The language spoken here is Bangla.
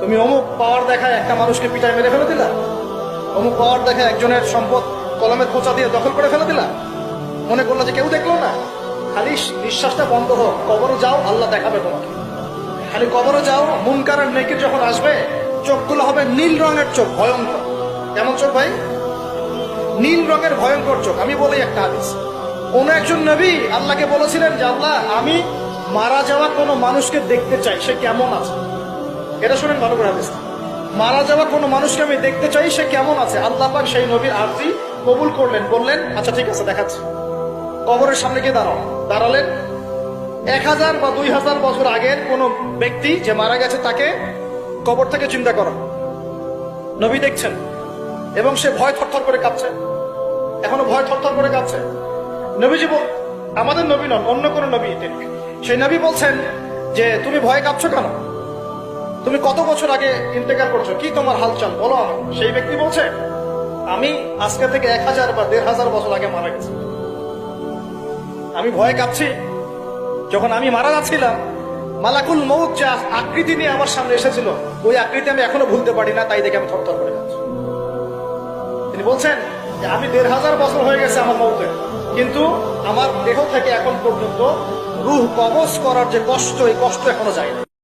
তুমি অমুক পাওয়ার দেখায় একটা মানুষকে পিটায় মেরে ফেলে দিলা? অমুক পাওয়ার দেখায় একজনের সম্পদ কলমের খোঁচা দিয়ে দখল করে ফেলে দিলা? মনে করল যে কেউ দেখল না? খালি নিঃশ্বাসটা বন্ধ হোক, কবরে যাও, আল্লাহ দেখাবে তোমাকে। খালি কবরে যাও মুনকার আর নেকির যখন আসবে, চোখগুলো হবে নীল রঙের চোখ, ভয়ঙ্কর। কেমন চোখ ভাই? নীল রঙের ভয়ঙ্কর চোখ। আমি বলি একটা হাদিস। কোন একজন নবী আল্লাহকে বলেছিলেন যে, আল্লাহ, আমি মারা যাওয়া কোনো মানুষকে দেখতে চাই, সে কেমন আছে? এটা শুনেন ভালো করে মারা যাওয়া কোনো মানুষকে আমি দেখতে চাই, সে কেমন আছে? আল্লাহ পাক সেই নবীর আরজি কবুল করলেন, বললেন আচ্ছা ঠিক আছে, দেখাচ্ছি। কবরের সামনে গিয়ে দাঁড়াও। দাঁড়ালেন এক হাজার বা দুই হাজার বছর আগের কোন ব্যক্তি যে মারা গেছে তাকে কবর থেকে চিন্তা করো। নবী দেখছেন এবং সে ভয় থরথর করে কাঁপছে। এখনও ভয় থরথর করে কাঁপছে। নবীজি আমাদের নবী নন, অন্য কোন নবী তিনি। সেই নবী বলছেন যে, তুমি ভয় কাঁপছো কেন? তুমি কত বছর আগে ইন্তেকার করছ? কি তোমার হালচাল? বলো আমাকে। সেই ব্যক্তি বলছে, আমি আজকে থেকে এক হাজার বা দেড় হাজার বছর আগে মারা গেছি। আমি ভয়ে কাঁপছি। যখন আমি মারা যাচ্ছিলাম, মালাকুল মৌত যে আকৃতি নিয়ে আমার সামনে এসেছিল, ওই আকৃতি আমি এখনও ভুলতে পারি না, তাই দেখে আমি থরথর করে যাচ্ছি তিনি বলছেন, আমি দেড় হাজার বছর হয়ে গেছে আমার মৌতে কিন্তু আমার দেহ থেকে এখন পর্যন্ত রুহ কবজ করার যে কষ্ট, এই কষ্ট এখনও যায়নি।